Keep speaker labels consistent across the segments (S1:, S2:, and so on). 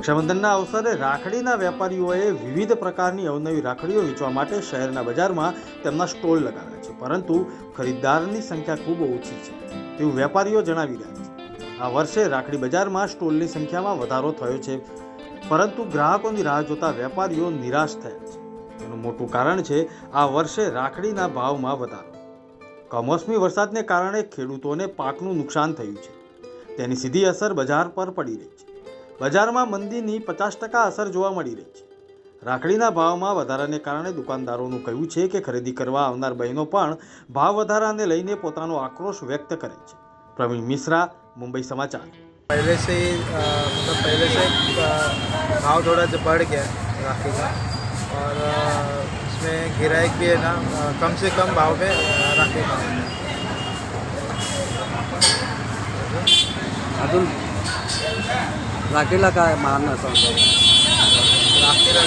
S1: રક્ષાબંધનના અવસરે રાખડીના વેપારીઓએ વિવિધ પ્રકારની અવનવી રાખડીઓ વેચવા માટે શહેરના બજારમાં તેમના સ્ટોલ લગાવ્યા છે. પરંતુ ખરીદદારની સંખ્યા ખૂબ ઓછી છે તેવું વેપારીઓ જણાવી રહ્યા છે. આ વર્ષે રાખડી બજારમાં સ્ટોલની સંખ્યામાં વધારો થયો છે. પરંતુ ગ્રાહકોની રાહ જોતા વેપારીઓ નિરાશ થયા છે. તેનું મોટું કારણ છે આ વર્ષે રાખડીના ભાવમાં વધારો. કમોસમી વરસાદને કારણે ખેડૂતોને પાકનું નુકસાન થયું છે. તેની સીધી અસર બજાર પર પડી રહી છે. બજારમાં મંદીની પચાસ ટકા અસર જોવા મળી રહી છે રાખડીના ભાવમાં વધારાને કારણે દુકાનદારોનું કહેવું છે કે ખરીદી કરવા આવનાર બહેનો પણ ભાવ વધારાને લઈને પોતાનો આક્રોશ વ્યક્ત કરે છે પ્રવીણ મિશ્રા મુંબઈ સમાચાર
S2: पहले से ही अ, मतलब पहले से अ, भाव थोड़ा जो बढ़ गया है राखी का और अ, इसमें गिराइक भी है ना अ, कम से कम भाव में अ, राखी का
S3: अजून मान
S2: राखी का।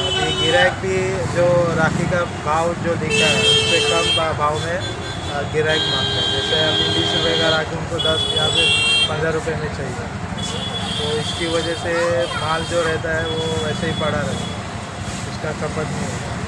S2: अभी गिराइक भी जो राखी का भाव जो दिख रहा है, उससे कम भाव में गिराइक माँगता है। जैसे अभी बीस रुपये का राखी, उनको दस या फिर पंद्रह रुपये में चाहिए। तो इसकी वजह से माल जो रहता है, वो वैसे ही पड़ा रहता है। इसका खपत नहीं होता